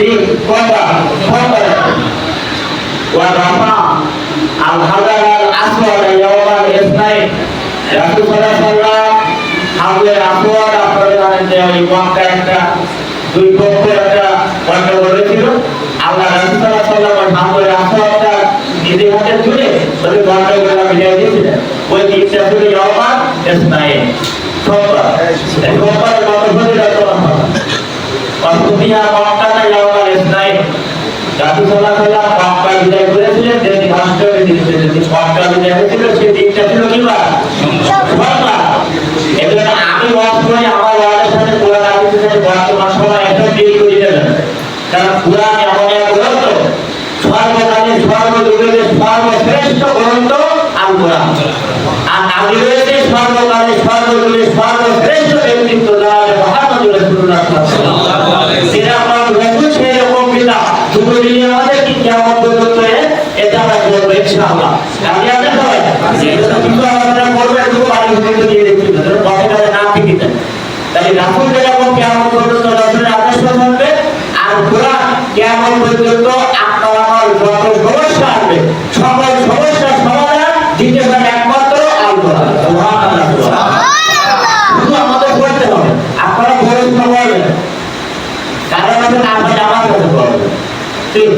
ঠিক একটা দুই পক্ষ একটা অন্য করেছিল আল্লাহ রাসূল সাল্লাল্লাহু আলাইহি হাজার হাতে তুলে তাহলে গন্ডগোলা মিলিয়ে দিয়েছিলেন। ওই তিনটা ছিল ইয়াওমাল ইসনাইন কথা কথা কথা কারণ এমন এক গ্রন্থ সর্বকালে সর্বযুগের সর্বশ্রেষ্ঠ গ্রন্থ আল কোরআন। আর আমি রয়েছে সর্বকালে সর্বযুগের সাল্লাল্লাহু আলাইহি ওয়াসাল্লাম সেরকম রসুল সেরকম পিতা দুটো মিলিয়ে আমাদের কেমন পর্যন্ত এটা আমরা বলব ইনশাআল্লাহ। আমি আপনার সবাই কিন্তু আপনারা করবেন দুটো বাড়ি পর্যন্ত দিয়ে দেখছি কথাটা না ঠিকই তাহলে রাসুল যেরকম কেমন পর্যন্ত রসুলের আদেশ থাকবে। আর কোরআন কেমন পর্যন্ত আপনার আমার যত সমস্যা আসবে। সকল সমস্যার সমাধান দিতে পারে একমাত্র আল কোরআন সুবহানাল্লাহ শুধু আমাদের পড়তে হবে আপনারা পড়াশোনা করবেন কারণ আছে না আপনি আমার কাছে পড়বেন ঠিক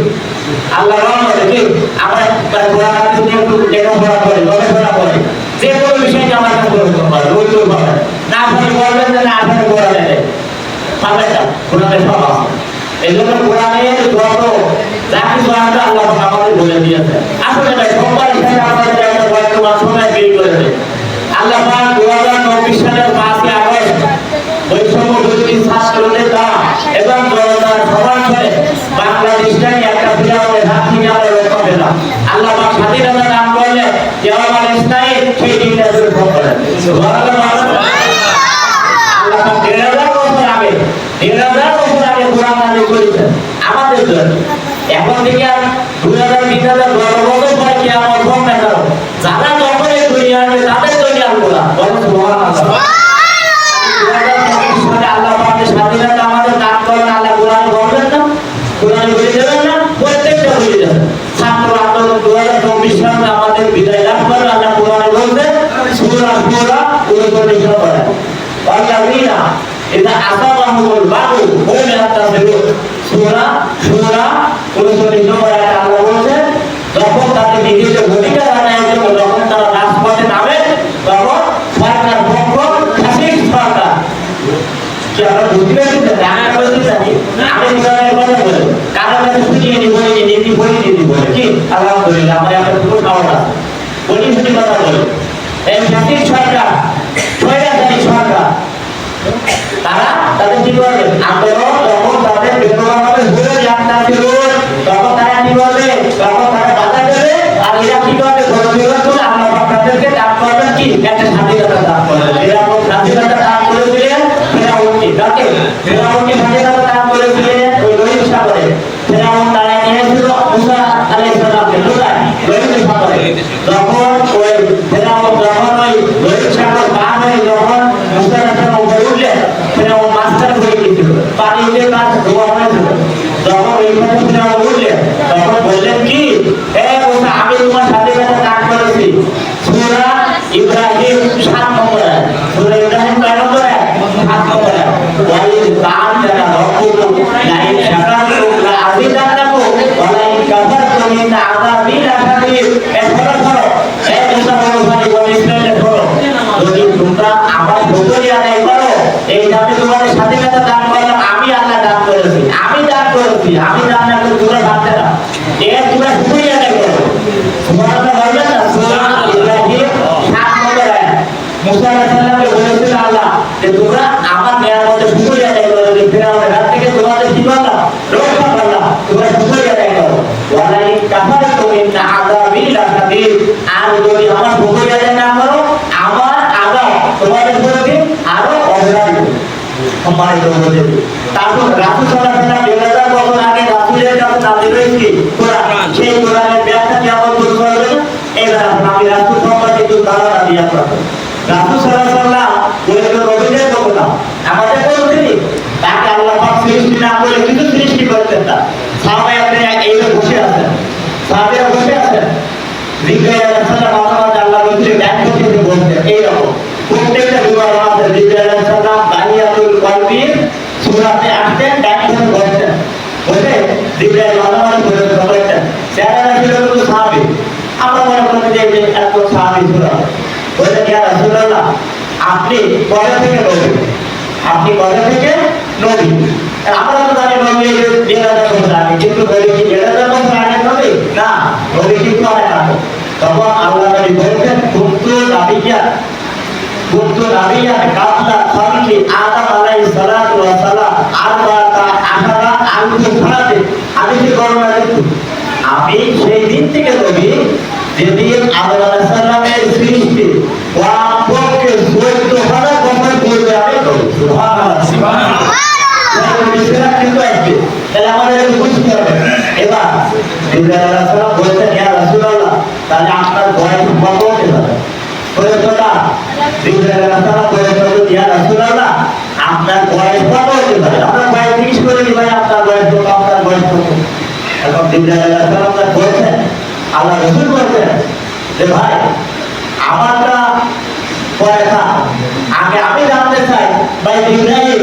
আল্লাহ রহমতে ঠিক আমরা কোরআন নিয়ে একটু লেখাপড়া করি, গবেষণা করি, যে কোনো বিষয়কে আমার কাছে পড়তে পারে ওই তো পারে না আপনি যে না আপনি কোরআনে পাবেন না কোরআনে করে এবং জনতার সমাবেশে বাংলাদেশটাকে একটা বিরামের হাত থেকে আমরা রক্ষা পেলাম আল্লাহ পাক স্বাধীনতা দান করলে আমার ইসলামী সেই দিনটা শুরু করেন আল্লাহ পাক দেড় আমাদের এখন থেকে আর দুই হাজার, তিন হাজার আমার সরকার তারা তাদের কি করবে? তারা কি আর কি করবে? ঘর বিরোধ করে আল্লাহ পাক তাদেরকে দান করবেন কি? একটা স্বাধীনতা দান করবেন এরকম স্বাধীনতা দান করেছিলেন ফেরাউনকে কাকে ফেরাউনকে স্বাধীনতা দান করেছিলেন ওই লোহিত সাগরে ফেরাউন তারা নিয়েছিল মুসা আলাইহিস সালামকে কোথায় লোহিত সাগরে যখন ওই ফেরাউন যখন ওই লোহিত সাগর পার হয়ে যখন মুসা আলাইহিস সালাম উপরে উঠলেন ফেরাউন মাঝখানে পড়ে গিয়েছিল পানি উঠে তার ধোয়া হয়েছিল যখন ওইখানে ফেরাউন উঠলেন তখন বললেন কি হে মুসা আমি তোমার স্বাধীনতা দান করেছি সূরা ইব্রাহিম সাত নম্বর আয়াত। সূরা ইব্রাহিম কয় নম্বর আয়াত? সাত নম্বর আয়াত। ওয়াইদ বা'আদানা রাব্বুকুম লাইন শাকারতুম লা'যিদান্নাকুম ওয়া লাইন কাফারতুম ইন্না আযাবি লাশাদীদ। এ ধরো, ধরো। এ মুসা বলো ভাই, বলো ইসরায়েলে ধরো। যদি তোমরা আমার শুকরিয়া আদায় করো, এই যে আমি তোমাদের স্বাধীনতা দান করলাম, আমি আল্লাহ দান করেছি। আমি দান করেছি। আমি দান না তোমরা ভাবতে না। এ তোমরা শুকরিয়া আদায় করো। সুবহানাল্লাহ বলবেন না? সূরা ইব্রাহিম সাত নম্বর আয়াত। মুসা আলাইহিস সালামকে বলেছিল, আল্লাহ, যে তোমরা আমার নিয়ামতের শুকরিয়া আদায় করো যে ফেরাউনের হাত থেকে তোমাদের কি করলাম রক্ষা করলাম তোমরা শুকরিয়া আদায় করো ওয়ালাই কাফারতুম ইন্না আযাবি লাশাদীদ আর যদি আরও হতে ஆகும் আপনি কবে থেকে নবী আমরা তো জানি যে দেড় হাজার কিন্তু নবী কি দেড় হাজার আগে নবী না নবী কিন্তু আগে তখন আল্লাহ আমি কি দেখি আমি সেই দিন থেকে নবী যেদিন আদম সালামের সৃষ্টি কমপক্ষে চোদ্দ হাজার বছর পূর্বে আমি নবী সুবহানাল্লাহ কিন্তু আসবে তাহলে আমাদের একটু বুঝতে হবে এবার জিবরাইল আলাইহিস সালাম বলছেন ইয়া রাসূলুল্লাহ তাহলে আপনার বয়স কত হতে পারে প্রশ্নটা জিবরাইল আলাইহিস সালাম বলছেন ইয়া রাসূলুল্লাহ আপনার বয়স কত হতে পারে আমরা বয়স জিজ্ঞেস করে দিই ভাই আপনার বয়স কত আপনার বয়স কত এখন জিবরাইল আলাইহিস সালাম তার বলছেন আল্লাহ রাসূল বলছেন যে ভাই আমারটা পরে থাক আগে আমি জানতে চাই ভাই জিবরাইল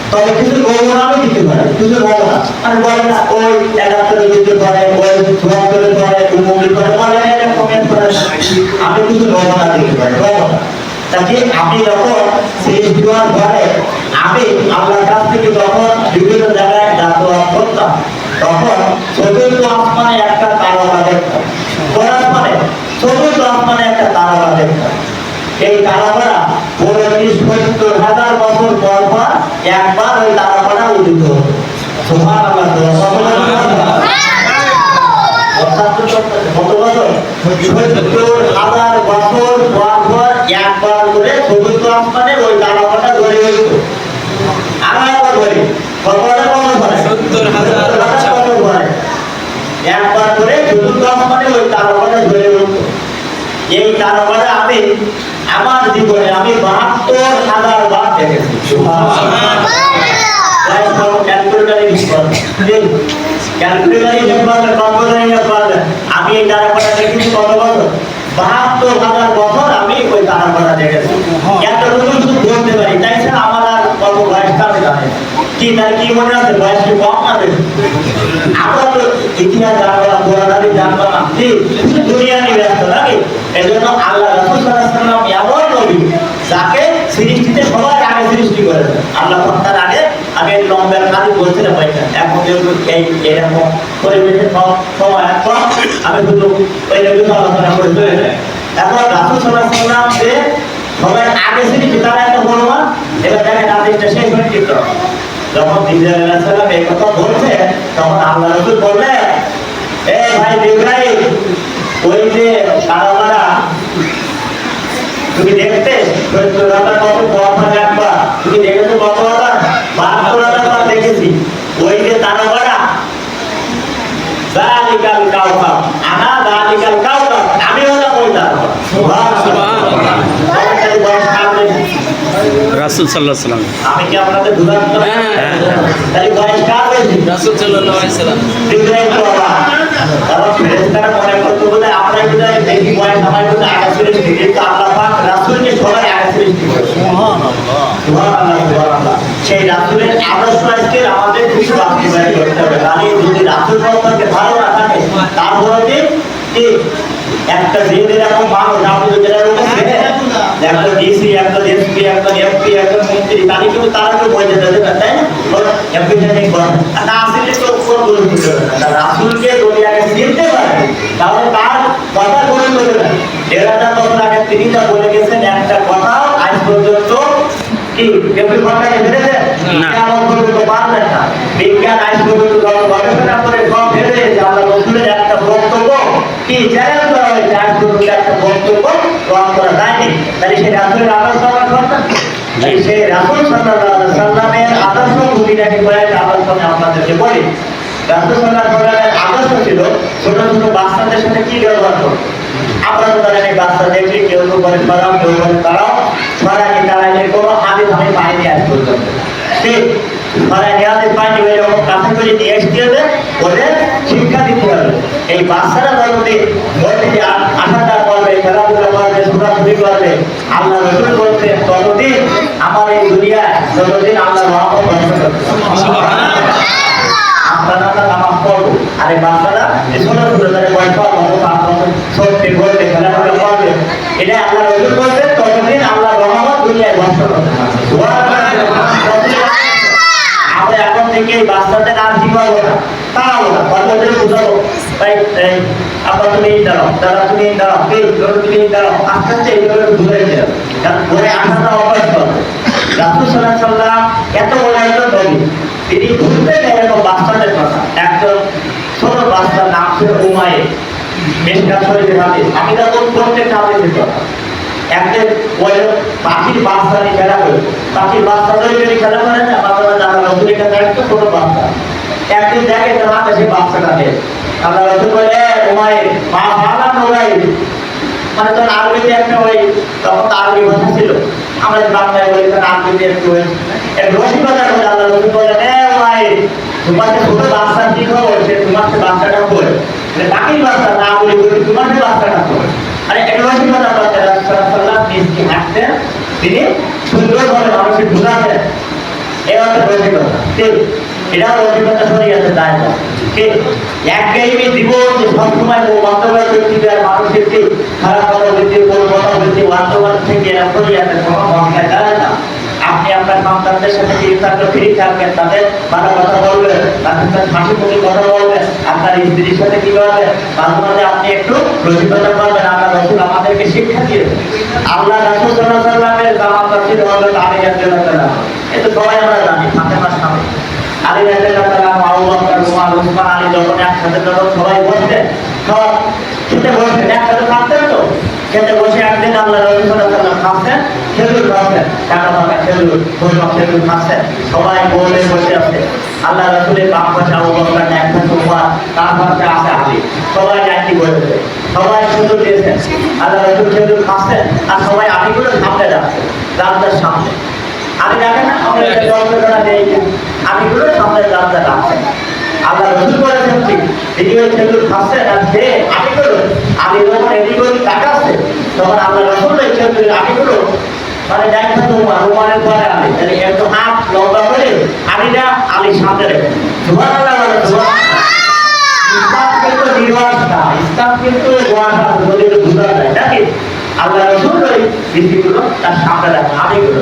তবে কিছু আমি দিতে পারি কিছু বলব না। আমি বলে না, ওই একাত্তরে দিতে পারে ওই চুয়াত্তরে পারে করে, বলে কমেন্ট করে আমি কিছু নমুনা দিতে পারি নমুনা তাকে আমি যখন সেই দেওয়ার পরে আমি আল্লাহর কাছ থেকে যখন বিভিন্ন জায়গায় ডাকওয়াত করতাম, তখন চতুর্থ আসমানে একটা তারা দেখতাম। করার পরে চতুর্থ আসমানে একটা তারা দেখতাম। এই তারাপাড়া পঁয়ত্রিশ সত্তর হাজার বছর পর পর একবার ওই তারাপাড়া উদিত হতো সোহান আল্লাহ কত বছর সত্তর হাজার বছর পর পর একবার করে চতুর্থ আসমানে ওই তারাপাড়া গড়ে উঠত আরও একবার কত হাজার বছর পরে একবার করে চতুর্থ আসমানে ওই তারাপাড়া গড়ে উঠত এই তারপরে আমি আমার জীবনে আমি বাহাত্তর হাজার বার দেখেছি। আমি এই তারাপাটা দেখেছি কত বছর? বাহাত্তর হাজার বছর আমি ওই দেখেছি। একটা শুধু বলতে পারি। তাই আমার আর কত বয়সটা আমি জানি কি তার কি মনে আছে বয়স কি কম না আমরা তো ইতিহাস জানব না পুরাণাদি জানব না। দুনিয়া নিয়ে ব্যস্ত নাকি? এই জন্য আল্লাহ করেছেন আল্লাহ তার আগে আগে লম্বের কাজ এখন যেহেতু এই এরকম পরিবেশের সব সময় এখন আমি শুধু ওই নিয়ে আলোচনা করে চলে যাই। এখন রাসূল সাল্লাল্লাহু আলাইহি ওয়াসাল্লাম যে আগে সৃষ্টি তারা একটা দেখেন আদেশটা শেষ হয়ে গেল যখন জিবরাইল আলাইহিস সালাম এই কথা বলছে, তখন আল্লাহ রাসূল বললেন, এ ভাই জিবরাইল, ওই যে কারামারা তুমি দেখতে কত পড়া একবার তুমি দেখেছ কত হাজার বাহাত্তর হাজার বার দেখেছি ওই যে তারাবাড়া জালিকাল কাউকাব আনা জালিকাল কাউকাব আমি হলাম ওই তারাবাড়া সুবহানাল্লাহ তাড়াতাড়ি বয়স কার বেশি? রাসুল সাল্লাহ সাল্লাম আমি কি আপনাদের বুঝাতে হ্যাঁ। তাহলে বয়স কার বেশি রাসুল সাল্লাহ সাল্লাম বিদায় তো আবার কারণ ফেরেশতারা মনে করতো বলে আমরা বিদায় দেখি বয়স আমার কিন্তু আগে সৃষ্টি কিন্তু আল্লাহ পাক রাসূলকে সবাই আগে সৃষ্টি করেছে সুবহানাল্লাহ সুবহানাল্লাহ। সেই রাসূলের আদর্শ আজকে আমাদের কিছু বাস্তবায়ন করতে হবে। মানে যদি রাসূল সম্পর্কে ভালো না থাকে তারপরে একটা দিনের এরকম মানুষ আপনি যদি এরকম একটা ডিসি একটা এসপি একটা এমপি একটা মন্ত্রী কিন্তু তারা কেউ বই যেতে দেবে তাই না? এমপি জানি করেন না। আসলে তো দিতে রাসূলকে যদি আগে চিনতে পারে তাহলে তার কথা দেবে না দেড় হাজার বছর আগে তিনি যা বলে গেছেন একটা কথাও আজ পর্যন্ত কি? এমপি। কেমন পর্যন্ত পারলেন না। বিজ্ঞান আজ পর্যন্ত গবেষণা করে সব আমরা রসুলের একটা বক্তব্য কি? চ্যালেঞ্জ করা হয়েছে আজ পর্যন্ত একটা বক্তব্য তাহলে সেই রাসুলের আদর্শ আমরা তাই সেই রাসুল আলাইহি সাল্লামের আদর্শ ভূমিকাকে কয়েকটা আদর্শ আপনাদেরকে বলি। রাসুল আলাইহি সাল্লামের আদর্শ ছিল ছোট ছোট বাচ্চাদের সাথে কি ব্যবহার করতো আমরা তো এই বাচ্চা দেখলে কেউ কেউ বলে সরাও কেউ বলে তারাও সরাকে তারা কোনো আজ পর্যন্ত ঠিক ওই রকম কাছে। করে নিয়ে আসতে হবে ওদের শিক্ষা দিতে হবে। এই বাচ্চারা আশাটা করবে খেলাধুলা করবে ছোটাছুটি করবে আল্লাহ রসুল বলতে ততদিন আমার এই দুনিয়ায় ততদিন আল্লাহ রহমত আপনারা নামাজ পড়ব আর বলতে ততদিন আল্লাহ রহমত দুনিয়ায় আমরা এখন থেকে বাচ্চাদের আর কি করব না? তাড়াবো না তাই আবার তুমি দাঁড়াও দাঁড়া তুমি তুমি দাঁড়াও, আস্তে কারণ আসাটা অভ্যাস করবে রাসুল সাল্লাহ সাল্লাম এত বড় একজন নবী কথা। নাম ছিল উমায়ে মেশকা শরীরের হাতে আমি তখন প্রত্যেকটা হাতে দিত একজন পাখির বাচ্চা নিয়ে খেলা করে পাখির বাচ্চা ধরে খেলা করে না একটা ছোট বাচ্চা। একদিন দেখে তার হাতে সেই বাচ্চাটাকে আল্লাহ রসুল বলে উমায়ে মা ভালা নোগাই মানে তখন আরবিতে একটা ওই, তখন তো আরবি ভাষা ছিল। আমরা বাংলায় বলি, তখন আরবিতে একটু ওই, একটু রসিকতা করে আল্লাহ রসুল বলে এ ভাই তোমার ছোট বাচ্চা কি খবর? সে তোমার সে বাচ্চাটা কই মানে বাকির বাচ্চা, না বলি বলি, তোমার সে বাচ্চাটা কই আরে, একটু রসিকতা করতে রাসূলুল্লাহ নিজকে হাঁটতেন তিনি সুন্দরভাবে মানুষকে বুঝাতেন। হচ্ছে রসিকতা। এটা রসিকতা সরে গেছে, তাই না? একঘেয়েমি জীবন যে সবসময় বাস্তবায়ন ব্যক্তি আর মানুষের যে খারাপ কথা বলতে কোনো কথা বলতে বাস্তবায়ন থেকে এরা সরে কোনো ভূমিকা যায় না? আপনি আপনার সন্তানদের সাথে যে থাকলে ফ্রি থাকবেন, তাদের ভালো কথা বলবেন, তাদের সাথে হাসি মুখে কথা বলবেন আপনার স্ত্রীর সাথে কি করবেন? মাঝে মাঝে আপনি একটু রসিকতা করবেন, আল্লাহ রসুল আমাদেরকে শিক্ষা দিয়েছেন আল্লাহ রসুল সাল্লাহ সাল্লামের জামা কাপড় হলো একজন এটা সবাই আমরা জানি সামনে আলী রাদিয়াল্লাহু আবু বকর ওমর ওসমান আলী যখন একসাথে যখন সবাই বসতেন খাওয়া খেতে বসতেন একসাথে থাকতেন তো? খেতে বসে একদিন আল্লাহ আলাইহি ওয়াসাল্লাম খাচ্ছেন, খেজুর খাচ্ছেন। টাকা টাকা খেজুর বসে খেজুর খাচ্ছেন সবাই বলে বসে আছে। আল্লাহ রসুলের বাম পাশে আবু বকর এক তার পাশে আছে আলী। সবাই একই বসেছে সবাই খেজুর দিয়েছেন। আল্লাহ রসুল খেজুর খাচ্ছেন, আর সবাই আলীগুলো সামনে যাচ্ছে, রাস্তার সামনে। আমি দেখেন না আমরা যন্ত্রণা দেই আমি সামনে রাস্তা রাখছেন আল্লাহ রসুল খাচ্ছেন আর সে আমি যখন তখন আল্লাহ রসুল মানে দেখছেন তোমার রুমানের পরে আমি তাহলে একটু হাত লম্বা করে আমিটা সামনে রেখে। ধোয়া কিন্তু ইসলাম কিন্তু আল্লাহ রসুল ওই নীতিগুলো তার সামনে রাখেন আমিগুলো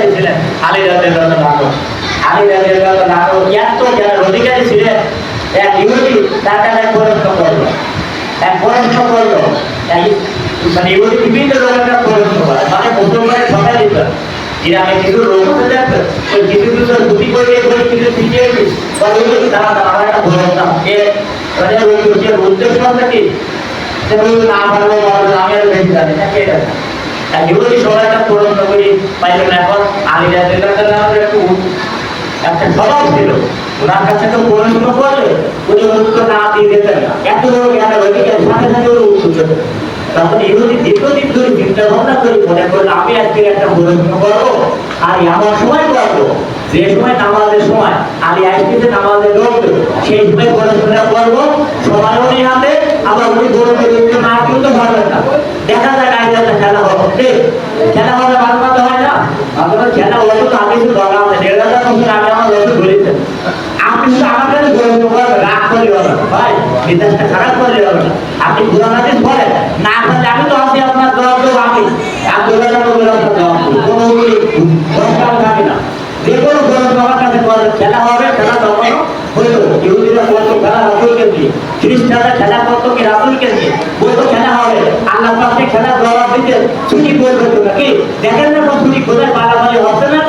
আলী রাদিয়াল্লাহু তাআলা আলী রাদিয়াল্লাহু তাআলা এত জ্ঞানের অধিকারী ছিলেন এক ইহুদি, তার কাছে প্রশ্ন করল এক প্রশ্ন করল মানে ইহুদি বিভিন্ন লোকেরা প্রশ্ন করে মানে মুসলমানের ঠকা দিত। গ্রামে কিছু লোক আছে দেখবে ওই কিছু কিছু ধুতি করে করে কিছু শিখিয়ে যে তারা আমার মানে উদ্দেশ্য কি? যে ওই না পারব বলব আমি আর সবাই একটা প্রশ্ন করি এখন। দিল্লাহ একটু একটা স্বভাব ছিল ওনার কাছে তো পড়াশোনা করলে উনি উত্তর না দিয়ে দিতেন না। এত বড় জ্ঞানের অধিকার সাথে সাথে ওর উত্তর তখন ইহুদি দীর্ঘদিন ধরে চিন্তা ভাবনা করে মনে করলে আমি আজকে একটা পড়াশোনা করব আর আমার সময় করব যে সময় নামাজের সময় আমি আজকে নামাজের ঢুকবে সেই সময় পড়াশোনা করব সময় উনি হাতে আবার উনি কিন্তু না কিন্তু পারবেন না। দেখা যায় একটা খেলা হবে। খেলা হবে মাঝে মাঝে হয় না? মাঝে খেলা হতো তো আমি শুধু দরকার আছে। দেড় হাজার বছর আগে আমার রসুল বলেছেন আপনি শুধু আমার কাছে করবেন রাগ করি হবে ভাই বিদেশটা খারাপ করলে হবে আপনি কোরআন হাদিস বলেন। না করলে আমি তো আছি আপনার জবাব দেবো আমি। আর জবাব কোনো থাকে না যে কোনো গ্রন্থ আমার কাছে বলে খেলা হবে খেলা তখনও হইল ইহুদিরা বলতো খেলা রাসুলকে দিয়ে খ্রিস্টানরা খেলা করতো কি রাসুলকে দিয়ে বলতো খেলা হবে আল্লাহ পাশে খেলা ছুটি করবে তো দেখেন না ছুটি কোথায়, পালাপালি হচ্ছে না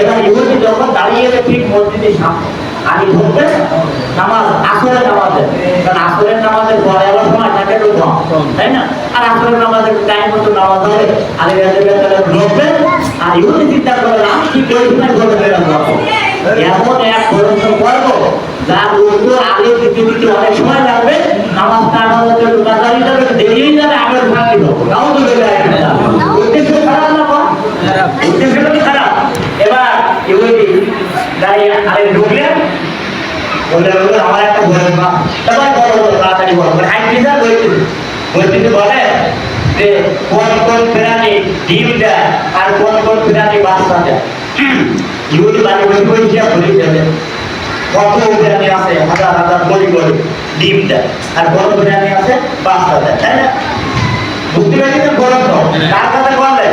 এবং ইহুদি যখন দাঁড়িয়ে ঠিক মসজিদের সামনে। আমি ধরবে নামাজ, আসরের নামাজে। কারণ আসরের নামাজের পরে আবার সময় থাকে তো তাই না? আর আসরের নামাজের টাইম মতো নামাজ হবে আর ঢুকবে আর ইহুদি চিন্তা করে আমি কি? করি না করে বেরোব এমন এক গ্রন্থ পড়ব যার উত্তর আগে দিতে অনেক সময় লাগবে। নামাজ তার হচ্ছে দোকানদারি যাবে দেরি হয়ে যাবে আগের ভাঙি দেবো তাও তো বেরোয় উদ্দেশ্য খারাপ না উদ্দেশ্যটা খারাপ। এবার ইহুদি দাঁড়িয়ে আরে ঢুকলেন আমার একটা বড় বড় বড় তাড়াতাড়ি বড় মানে বলছিল বলছিল বলে ডিম দেয় আর কোন কোন প্রাণী বাচ্চা বাড়ি বলে কোটি ডিম দেয় আর কোন প্রাণী আছে? বাচ্চা দেয়। তাই না? পেরেছেন গ্রন্থ কার কথা বললেন?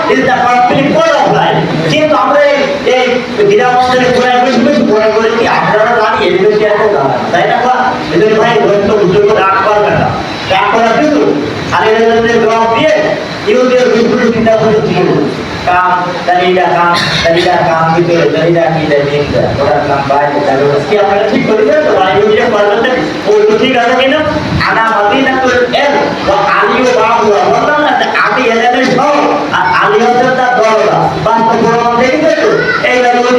Is the complete code of life কিন্তু আমরা এই অঞ্চলে ঘুরে বেশি বেশি ঘুরে ঘুরে কি আপনারা জানি, এই বেশি এত জানা তাই না বা এদের ভাই ধৈর্য উদ্যোগ রাগ করবে না রাগ করা কিন্তু আর এদের জবাব দিয়ে ইহুদির বিপুল চিন্তা করে দিয়ে কাম দলিলা কাম দলিলা কাম, ভিতরে দলিলা কি দলিলা ওরা কাম বাইরে তাহলে কি আপনারা ঠিক করেছেন? তো মানে ইউরিয়া পারবেন তো ঠিক আছে কিনা?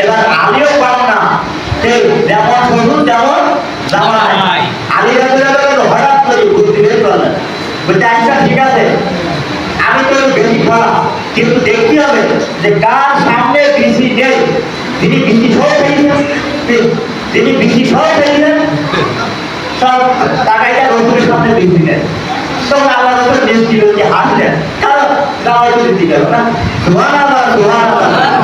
এবার আমিও পাব না। যেমন শুনুন যেমন জামাই। আলী হঠাৎ করে বুদ্ধি বের করলেন বলতে আচ্ছা ঠিক আছে। আমি তো বেশি খারাপ কিন্তু দেখতে হবে যে কার সামনে বিসি নেই। তিনি বিসি সহ পেয়েছেন। তিনি বিসি সহ পেয়েছেন। সব টাকাইটা রসুলের সামনে বিসি নেন তখন আল্লাহ রসুল মিষ্টি মিষ্টি হাসলেন। কারণ দাওয়াই দিতে গেল না। সুহান আল্লাহ সুহান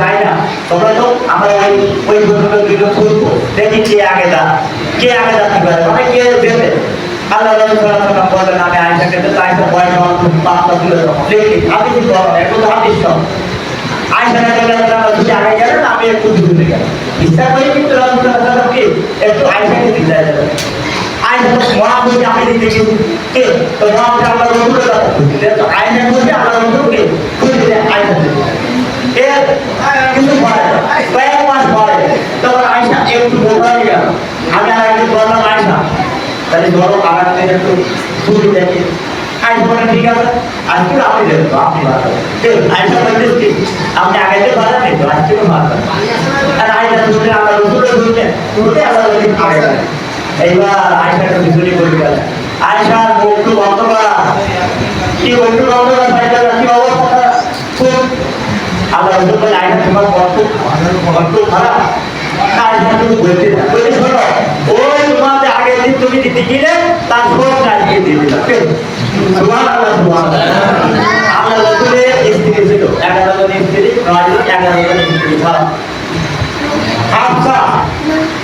আই না, তোমরা আমরা ওই ওই দুটো কে আগে দা, কে আগে যাতে পারে মানে কে দেবে আল্লাহ রসুল আমি আয়েশাকে তো আয়েশা বয়স আমার আমি একটু দূরে গেলাম। ইচ্ছা করে কিন্তু রাসূল সাল্লাল্লাহু আয়েশা তো মহা বুঝে আমি দিতে গেছি কে? তো মহা বুঝে আল্লাহ রসুলের কথা খুঁজছিলেন তো আয়েশা বুঝে আল্লাহ রসুলকে খুঁজছিলেন আয়েশা দিতে এর কিন্তু পরে, কয়েক মাস পরে তখন আয়েশা একটু বোঝা গেল আমি আর একটু বললাম, আয়েশা, তাহলে ধরো আগামী দিনে একটু ছুটি দেখি। আইসা বলে ঠিক আছে। আজকে আপনি আপনি আপনি আর গেলেন এইবার আয়সাটা বিজুলি করে গেল। আয়সার বন্ধ করা। কি বন্ধ করা, সাইকেল? কি অবস্থা? খুব আল্লাহ রসুল বলে আয়সা তোমার কষ্ট কষ্ট খারাপ। না তুমি দিতে গেলে তার সব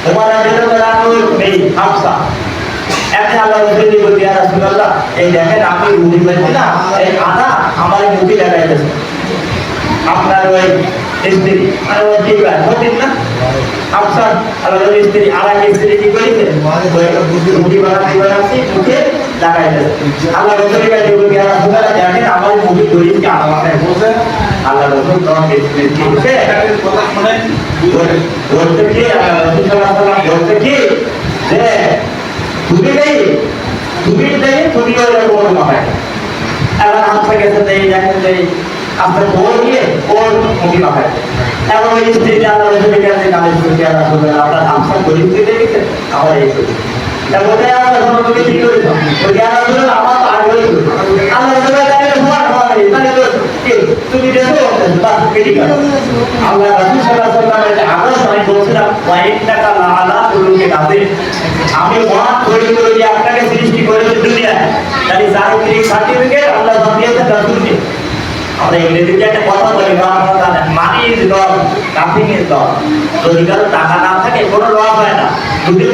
তোমার আগে রানুর মেয়ে হাফসা। একদিন আল্লাহ রসুল বলতে ইয়া রাসূলুল্লাহ, এই দেখেন আমি রুটি বলছি না, এই আদা আমার মুখে লাগাইতেছে। আপনার ওই স্ত্রী মানে ওই ঠিক আছে না? আফসার আল্লাহ স্ত্রী, আর এক স্ত্রী কি করেছে? রুটি বানাতে বানাতে মুখে লাগাইতেছে। আল্লাহ রসুলের কাছে বলতে ইয়া রাসূলুল্লাহ, দেখেন আমার মুখে ধরে কি আমার মাথায় আল্লাহ রসুল তোমার স্ত্রী বলছে? বলতে কি? আল্লাহ রসুল সাল্লাল্লাহু আলাইহি কি? যে তুমি নেই তুমি নেই তুমি ওই রকম মাথায় এবার হাতে গেছে দেই দেখেন দেই আপনার বউ গিয়ে ওর মুখি মাখায় এবার ওই স্ত্রী আল্লাহ রসুলের কাছে নালিশ করতে আল্লাহ রসুলের আপনার হামসা পরিস্থিতি দেখেছে আমার এই করি ওটাই তুমি দেখো আমি বলছিলাম তৈরি করে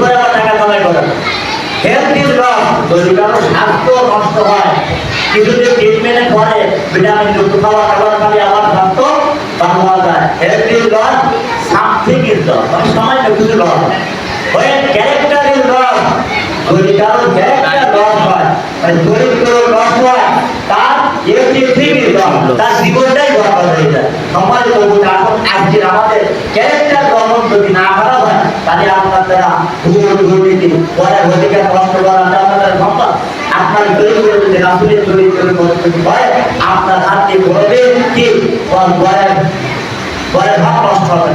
পরে আবার টাকা কামাই করে। হেলথ ইজ লস যদি কারও স্বাস্থ্য নষ্ট হয় কিছু যে ট্রিটমেন্টে করে ভিটামিন যুক্ত খাবার খাবার খালি আবার স্বাস্থ্য ভালো হওয়া যায়। Health is loss something is কিছু লস ওই ক্যারেক্টার ইজ কারও ক্যারেক্টার লস হয় মানে লস হয়, তার এভরিথিং তার জীবনটাই বরবাদ হয়ে যায়। আজকের আমাদের ক্যারেক্টার গঠন যদি না খারাপ হয়, তাহলে আপনার দ্বারা ভুল, দুর্নীতি, পরে অধিকার নষ্ট করাটা আপনাদের সম্ভব আপনার চরিত্র যদি হয়, আপনার হাতে বলবে কি পরে পরে ভাব নষ্ট হবে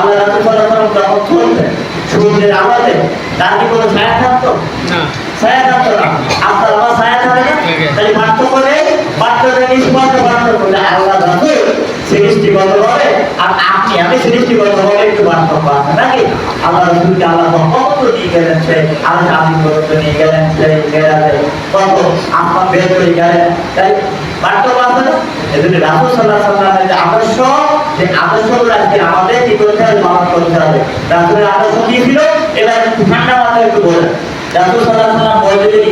আল্লাহ রাসুল সাল্লাহ সাল্লাম যখন চলতেন সূর্যের আলোতে তার কি কোনো ছায়া থাকতো? ছায়া থাকতো না। আপনার আমার ছায়া থাকে না? তাহলে বাক্য বলে বাক্যটা নিষ্পন্ন বাক্য বলে আল্লাহ রাসুল সৃষ্টিগত ভাবে আর আপনি আমি সৃষ্টিগত ভাবে একটু পার্থক্য আছে নাকি? আল্লাহ রসুলকে আল্লাহ কত নিয়ে গেলেন সে আল্লাহ আমি কত নিয়ে গেলেন সেই গেলাতে কত? আপনার বের করে গেলেন। তাই পার্থক্য আছে না? এজন্য রাসুল সাল্লাহ সাল্লামের আদর্শ যে আদর্শগুলো আজকে আমাদের কি করতে হবে পালন করতে হবে। রাসুলের আদর্শ কি ছিল? এবার ঠান্ডা মাথায় একটু বলেন। রাসুল সাল্লাহ সাল্লাম